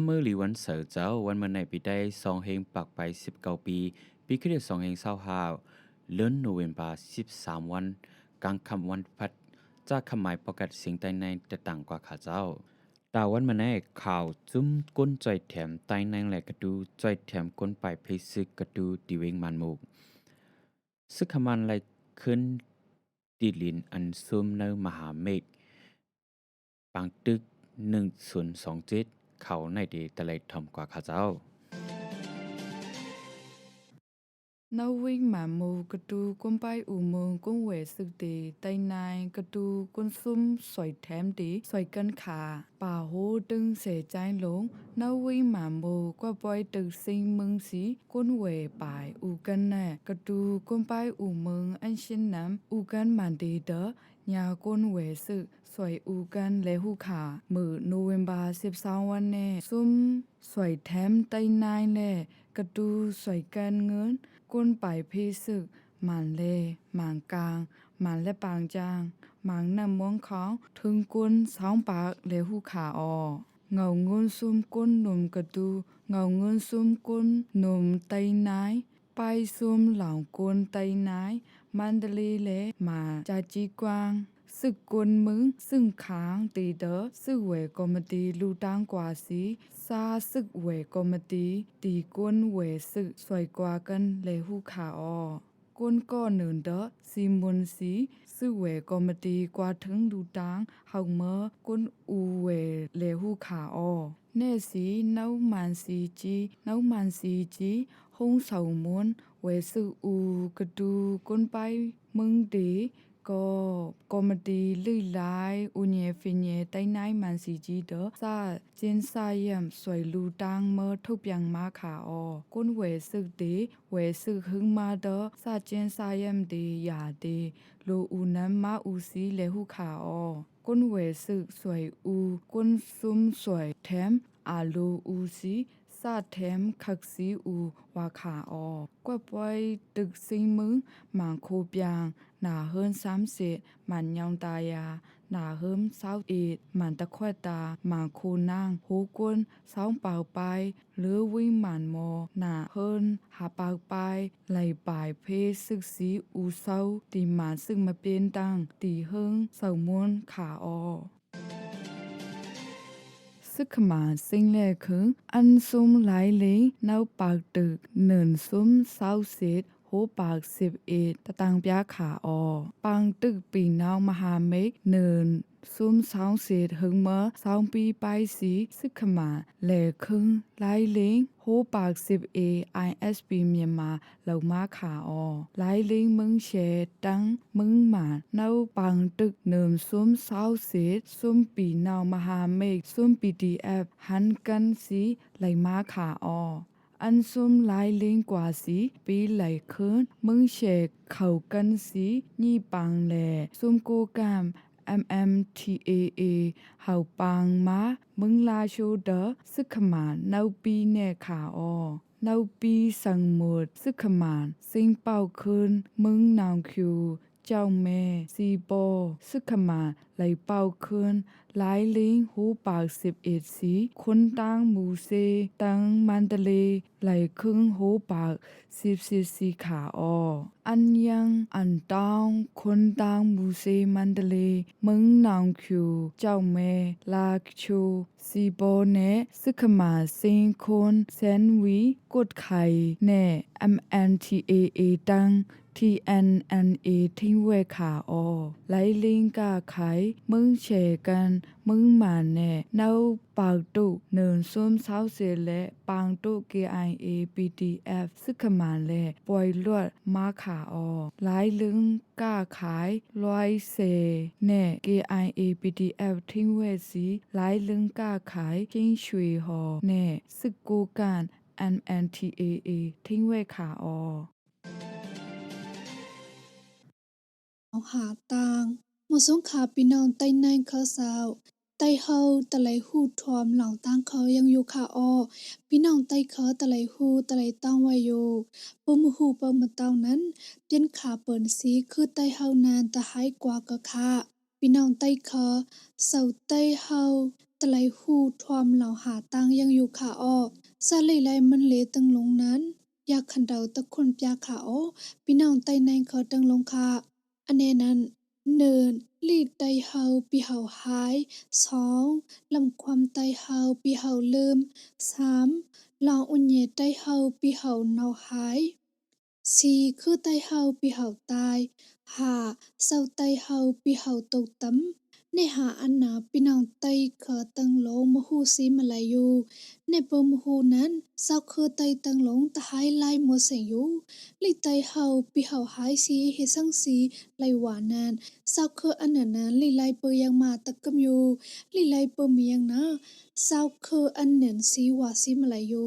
ำมือหลีวันเสาร์เจ้าวันมันในปีได้สองเฮงปักไปสิบเก้าปี ปีขึ้นสองเฮงเศร้าห้าเลื่อนโนเวมบาสิบสามวัน กลางคำวันพัดจากคำหมายประกาศเสียงใต้ในจะต่างกว่าข้าเจ้าตาวันมันในข่าวจุ้มก้นใจแถมใต้ในแหลกกระดูใจแถมก้นไปเพลซึกกระดูดีเวงมันมุกซึกขมันไหลขึ้นดีลินอันซุ่มในมหาเมฆปางตึกหนึ่งศูนย์สองเจ็ด เขาในดีตะเลยทอมกว่าข้าเจ้า နဝိမမူကတူကွန်ပိုင်ဥမုံကွန်ဝဲစုတေတိုင်နိုင်ကတူကွန်ဆုမ်ဆွိုင်သမ်တီဆွိုင်ကန်ခါပါဟိုตึงเสใจายลงนวิมามโมกว่าปอยตึกซิงมึงสีก้นเวปายอูกันแน่กระดูก้นไปอูมึงอั นชินน้ำอูเกนเวสึกสวยอูกันและหูขามือโนเวมบาสิบสองวันแน่ซุ่มสวยแถมไตนายแล่กระดูสวยกันเงินก้นไปพีสึกหมันเลหมางกลางหมันและปางจางหมางนำมวงของถึงก้นสองปากและหูขาออเงาเงินซุ่มก้นหนุ่มกระดูเงาเงินซุ่มก้นหนุ่มไตนายไปซุ่มเหล่าก้นไตนายมันเดลีแลมาจาจีกวาง สึกกวนมึง ซึ่งค้างตีเดอสึกเวกอมตีลูตังกว่าสีซาสึกเวกอมตีตีกวนเวสึกสวยกว่ากันเลหูขาออก้นก็เนินเดอซีมุนสีสึกเวกอมตีกว่าถึงลูตังเฮาเมอก้นอูเวเลหูขาออแน่สีเนามันสีจีเนามันสีจีหงเสามุนเวสึกอู ကောကောမတီလိလိုက်ဥညေဖိညေတိုင်းနိုင်မန်စီကြီးတော့စာကျင်းစာယမ်ဆွေလူတန်းမထုတ်ပြန်မခါအောကွန်းဝဲစုတေဝဲစုဟင်းမာတော့စာကျင်းစာယမ်တေရာတေလူဥနမ်မဥစီလေဟုခါအောကွန်းဝဲစုဆွေဥကွန်းစုံဆွေထမ်အာလူဥစီ ซาจินซายัมดียาดีลูอูนัมมาอูซีเลหุขาออก้นเวซึกสวยอูก้นซุมสวยแถมอาลูอูซีซาแถมคักซีอูวาขาออกว่าปอยตึกซิงมึงหมางโคเปียงหนาเฮิรนซ้ำเสร็จมันยองตายาหนาเฮิมเศร้าเอ็ดมันตะควดตาหมาคูนางหูกวนสองเป่าไป หรือวิ่งหมันโมหนาเฮิรนหาปากไปไหลปายเพศึกสีอูเศร้าตีหมานซึ่งมาเป็นตังตีเฮิงเสาม้วนขาออ สึกขมาสิงแลคึงอันซุมหลายเลงนาวปากตึกเนินซุมเศร้าเสร็จ โหปากสิบเอตะตังปยาขาออปังตึกปีนาวมหาเมกเนินซุมสองเศษหึงเมอสองปีไปสีสึกขมาแหล่คึงไลลิงโหปากสิบเอไอเอสปีเมียนมาเหล่ามาขาออไลลิงมึงเชตังมึงมาเนาปังตึกเนิมซุมสองเศษซุมปีนาวมหาเมกซุมปีดีเอฟหันกันสีไหลมาขาออ อันซุมไลาลิงกว่าสีปีไหลคืนมึงเชกเขากันสีนี่ปังแหลซุมกูกาม MMTAA เฮาปางมามึงลาโชเดสึกขมานเนาปีแน่ขาออเนาปีสังหมดสึกขมาน สิงเป่าคืนมึงนาวคิว ကျူကြောင်မဲစီပေါ်စစ်ခမန်လိုက်ပေါခွန်းไลลิงหูปากสิบเอ็ดสีคนตังหมูเซตังมันเดเลไหลครึ่งหูปากสิบสิสีขาออ อันยังอันตองคนตังหมูเซมันเดเลมึงนางคิวเจ้าแม่ลาชูစီဘောနဲ့စစ်ခမာစင်ခွန်ဆန်ဝီကုတ်ခိုင်နဲ့ MNTAA တန်း TNNA ทิ้งเวขาออไลลิงกาไขมึงเฉกั TNNA ထင်းဝဲခါအောလိုင်းလင်းကခိုင်မုံချေကန်မုံမာနဲ့နောက်ပေါတုနုံဆွမ်ဆောက်စေလက်ပောင်တု KIA PDF စခမန်လက်ပွိုင်လွတ်မာခါအောလိုင်းလင်းကခိုင်လွိုင်းစေနဲ့ KIA PDF ထင်းဝဲစီလိုင်းလင်းကခိုင်ချင်းရွှေဟော်နဲ့စကူကန် MNTAA ထင်းဝဲခါအော เอาหาตางหมดสงขาพี่น้องไต้ในเขาสาวไตเฮาตะไลหูทอมเหล่าตางเขายังอยู่ค่ะอ้อพี่น้องไตเขาตะไลหูตะไลตั้งไว้อยู่ปุมหูเปิมาเต้านั้นเปลี่ยนขาเปิ่นสีคือไตเฮานานตะหายกว่าก็ค่ะพี่น้องไตเขาเสาไตเฮาตะไลหูทวมเหล่าหาตังยังอยู่ค่ะอ้อซาเลยไลมันเลตึงลงนั้นอยากขันเดาตะคนปยาค่ะอ้อพี่น้องไตในเขาตึงลงค่ะ อันนั้นเนินลีดไตเฮาปีเฮาหายสองลำความไตเฮาปีเฮาเลิมสามลองอุ่นเยไตเฮาปีเฮาเนาหายสี่คือไตเฮาปีเฮาตายห้าเศร้าไตเฮาปีเฮาตกตำ နေဟာအနာပိနောင်တိုင်ခတန်လုံးမဟုစီမလယူနေပမဟုနန်စောက်ခတိုင်တန်လုံးတဟိုင်လိုက်မစင်ယူလိတိုင်ဟောပိဟောဟိုင်စီဟေဆန်းစီလိုက်ဝါနန်စောက်ခအနနန်လိလိုက်ပယံမာတကမြူလိလိုက်ပမယံနာစောက်ခအနန်စီဝါစီမလယူ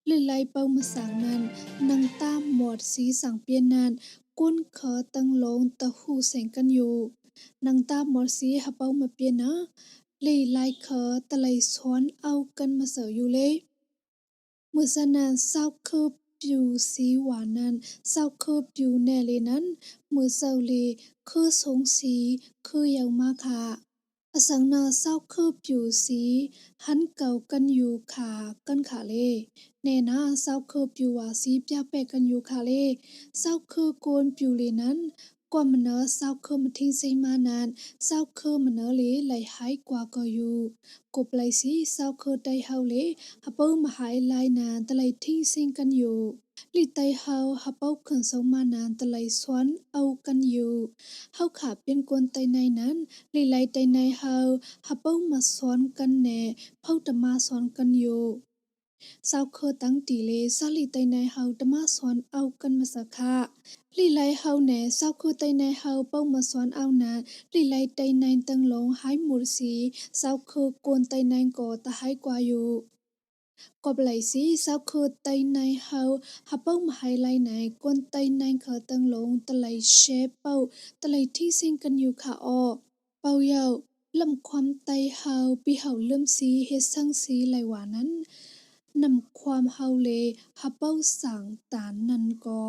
านนั้นลีไลเศร้าคือไล่เปอมียังนันนั้นสีวาสีมาลายูกบไลสีเศร้าคืออันนั้นสีเปิ้นว่าลีไลนั้นน้ำหลองอยู่ลีไลนะฮับเอมาหายนะตะหลที่ซิงกันอยู่ลีไลเปอหายนะ sau khơ cô nè ta hai mua sinh yu li lai hau na ha pau khẩn số ma nan ta lai sang ta lai xoan au kan yu li lai pau ma sang nan nang ta mọt si sang pian nan kun khơ tăng long ta hu seng kan yu nang ta mọt si ha pau ma pian na li lai khơ ta lai xoan au kan ma sở yu le มื่อสนานเศร้าคือปิวสีหวานนั้นเศร้าคือปิวแน่เลยนั้นมือเศร้าเลคือสงสีคือยังมาค่ะ အဆောင်နာဆောက်ခုပြူစီဟန်ကောကန်ယူခါကန်ခါလေနေနာဆောက်ခုပြူဝါစီပြပဲ့ကန်ယူခါလေဆောက်ခုကွန်ပြူလေနန် กนปิวเลนั้นกว่ามันเนอเศร้าคือมาทิ้งใส่มานานเศร้าคือมันเนอเลไหลหายกว่าก็อยู่กบไหลสีเศร้าคือไตเฮาเล ဟပောမဟိုင်လိုင်နန်တလိုက်ထင်းစင်ကန်ယိုလီတိုင်ဟောဟပောခွန်ဆုံမနန်တလိုက်ဆွမ်အောကန်ယိုဟောက်ခเป็นกวนไตในนั้นลီไลไตในเฮาฮะเป้ามาสอนกันแน่ เผาตะมาสอนกันอยู่สาวเคอตั้งตีเลซาลีไตในเฮาตะมาสอนเอากันมาสักค่ะลีไลเฮาแน่สาวเคอไตในเฮาเป้ามาสอนเอานาลีไลไตในตังหลงหายหมุดสีสาวเคอกวนไตในก่อตะหายกว่าอยู่ กบไหลสีสาวคือไตในเฮาฮับเป้ามาไฮไลไหนกวนไตในเขาตังหลงตะไหลเชฟเป้าตะไหลที่ซิงกันอยู่ค่ะอ้อเป้าเยาลำความไตเฮาปีเฮาเริ่มสีเฮ็ดสังสีไหลหวานั้น นำความเฮาเลฮับเป้าสั่งตานนันก็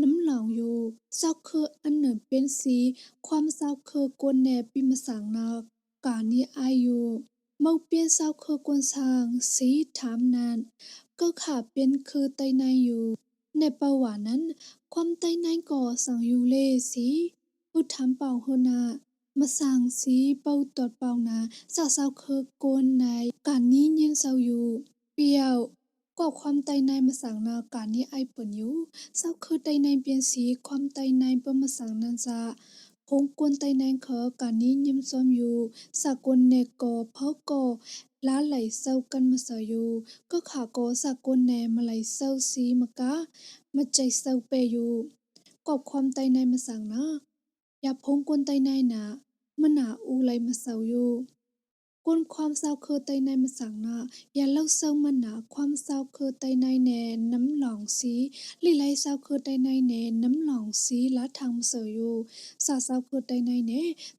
น้ำหลองอยู่เศร้าคืออันเหนือเป็นสี ความเศร้าคือกวนแหนปีมาสั่งนากานี้อายุเมาเปลี่ยนเศร้าคือกวนสางสีถามนาน ก็ขาเป็นคือไตในอยู่ ในประวัตินั้น ความไตในก่อสั่งอยู่เลสีอุทามเป่าเฮนามาสั่งสีเป่าตอดเป่านาสาวสาวคือโกนในการนี้เย็นเศร้าอยู่ เปียวก็ความไตในมาสั่งนาการนี้ไอเปิ่นอยู่เศร้าคือไตในเปลี่ยนสีความไตในเปิ้นมาสั่งนันจะพงกวนไตในเขอการนี้ยิ้มซ้อมอยู่สากลเนกอเพาก่อล้าไหลเศร้ากันมาเสยอยู่ก็ขาโกสากลแนมาไหลเศร้าสีมะกะมาใจเศร้าเปอยู่กอบความไตในมาสั่งนะอย่าพงกวนไตในนะมันหนาอูไหลมาเศร้าอยู่ กวนความเศร้าคือไตในมาสั่งนะอย่าเล่าเศร้ามันหนาความเศร้าคือไตในแนน้ำหลองสีลีไลเศร้าคือไตในแนน้ำหลองสีละทางมาเสยอยู่สาเศร้าคือไตในแน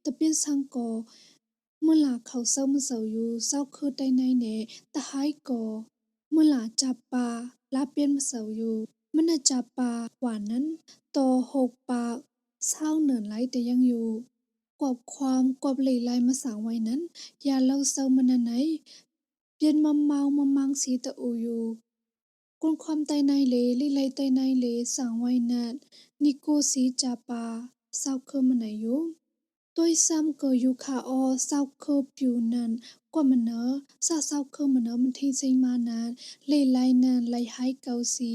ตะเปียนสังกอเมื่อหลาเขาเศร้ามาเศร้าอยู่เศร้าคือไตในแนตะหายก่อเมื่อหลาจับปลาลาเปียนมาเศร้าอยู่มันน่ะจับปลาหวานนั้นต่อหกปากเศร้าเหนือนไรแต่ยังอยู่ อบความกอบหลีลายมาสางไว้นั้น ยาเล่าเศร้ามันไหนเปลี่ยนมาเมามามังสีตะอูอยู่กวนความใจในเลลิไลไตในเลสางไว้นั้นนิโกสีจาปาเศร้าเคมันไหนอยู่ตัวซ้ำเกอยู่คาออเศร้าเคปิวนั้นกว่ามันเนอซาเศร้าเคมันเนอมันที่ใจมานานเลไลนั้นไลหายเกาสี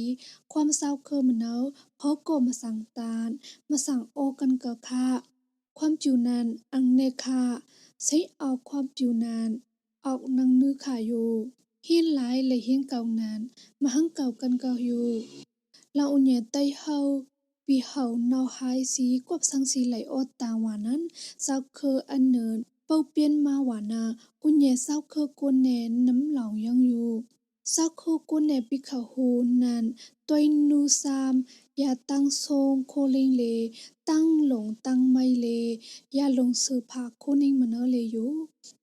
ความเศร้าเคมันเนอพอาะโกมาสั่งตานมาสั่งโอกันเกอค่ะ ความจิวนานอังเนคาใช้ออกความจิวนานออกนังนือขาอยู่เฮียนหลายเลยเฮียนเก่านานมาหังเก่ากันเก่าอยู่เราอุญเตยเฮาปีเฮาเนาหายสีกวบสังสีไหลอดตาหวานั้นเศร้าเคออันเนินเป้าเปลี่ยนมาหวานาอุเนญเศร้าเคอกวนแนนน้ำหลองยังอยู่ นเนิน ပုတ်ပြင်းမဝါနာဥညေဆောက်ခကွန်းနဲ့နမ်လောင်ယံယူဆောက်ခကွန်းနဲ့ပိခဟူနန်တွိုင်းနူဆမ်ယာတန်းဆုံခိုလင်းလေတန်းလုံတန်းမိုင်လေယာလုံဆူဖာခိုနင်းမနော်လေယူ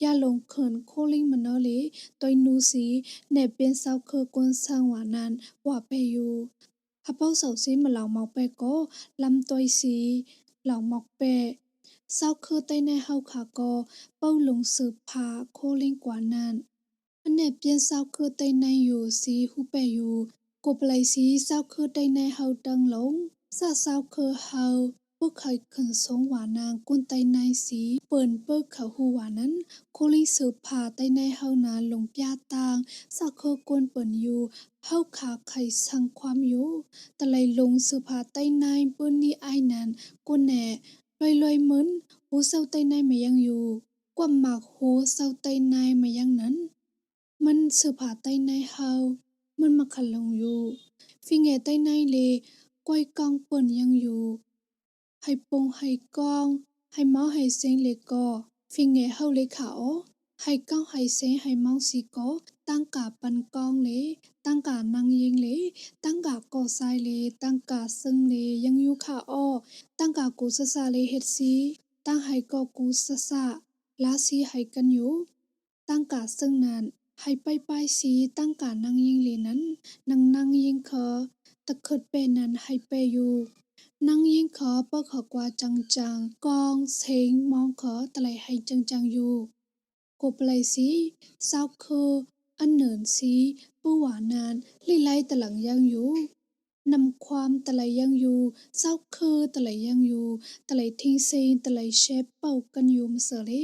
ယာလုံခွန်ခိုလင်းမနော်လေတွိုင်းနူစီနဲ့ပင်ဆောက်ခကွန်းဆန်ဝါနန်ဝါပဲယူအပေါက်ဆောက်စင်းမလောင်မောက်ပဲကိုလမ်တွိုင်းစီလောင်မောက်ပဲဆောက်ခတိုင်နေဟောက်ခါကိုပုတ်လုံဆူဖာခိုလင်းကွာနန် အနဲ့ပြင်းဆောက်ခတိုင်နိုင်ယူစီဟုပဲယူကိုပလိုက်စီဆောက်ခတိုင်နေဟောက်တန်းလုံးဆဆောက်ခဟောက်ပုတ်ခိုင်ခွန်ဆုံးဝါနန်ကွန်တိုင်နိုင်စီเปิ่นเปิกเขาหูวานั้นโคลิสืบพาใต้ในเฮานาลงปยาตางสักเคกวนเปิ่นอยู่เฮาขาไข่สังความอยู่ตะไลลงสืบพาใต้ในเปิ้นนี่ไอายนั้นกวนแหน่ลอยลอยๆเหมือนหูเศร้าใต้ในมายังอยู่กว่าหมากหูเศร้าใต้ในมายังนั้น มันเสืบพาใต้ในเฮา มันมาขันลงอยู่ ฟิงแงใต้ในเลยก้อยกองเปิ่นยังอยู่ ให้ปงให้กอง ให้เมาให้เซงเลยก็ ฟิงเงเฮาเลยค่ะอ๋อให้ก้าวให้เซงให้เมาสิก็ตั้งกาปันกองเลยตั้งกานางยิงเลยตั้งกาก่อทรายเลยตั้งกาซึ่งเลยยังอยู่ค่ะอ้อตั้งกากูสะสะเลยเฮ็ดสิตั้งให้ก็กูสะสะลาสิให้กันอยู่ตั้งกาซึ่งนั้น ให้ไปไปสีตั้งการนางยิงเลยนั้นนางนางยิงเคอตะเคิดเปนั้นให้เปอยู่นางยิงขอเปิ้ขอกว่าจังจังกองเซ็งมองขอตะไลให้จังจังอยู่กบไลสีซาวเคออันเหนินสีปูหวานานลิไลตะหลังยังอยู่นำความตะไลยังอยู่ซาวเคอตะไลยังอยู่ตะไลทิ้งเซงตะไลเชฟเป่ากันอยู่มาเสเลซาวเคอเผาซาวเคอมันตะไลทิ้งเซงตะไลเชฟเป่านั่นยามาสู้ยาเฮาลี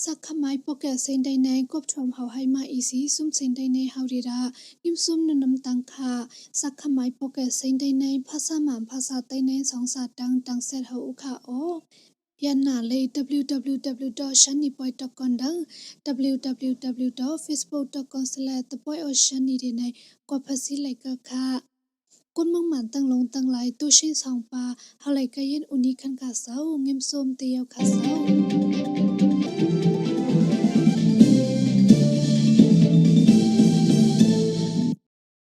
สียงเศร้ายิมสมเตียวขาเศร้า สักขมายปอกแกเซนไดในกบทวมเฮาให้มาอีสีซุ่มเซนไดในเฮาดีรายิมซุ่มนนำตังคาสักขมายปอกแกเซนไดในภาษาหมานภาษาไตในสองศาสตร์ดังดังเซตเฮาอุคาโอ ยันนาเลย www.shanipoy.com ดัง www.facebook.com/ ตะปอยออชันนี่ดีในกว่าภาษีไหลก็ค่ะก้นมังหมันตั้งลงตั้งหลายตู้ชินสองปลาเฮาไหลก็เย็นอุนิคันกาเซาเงียมโซมเตียวค่ะเซา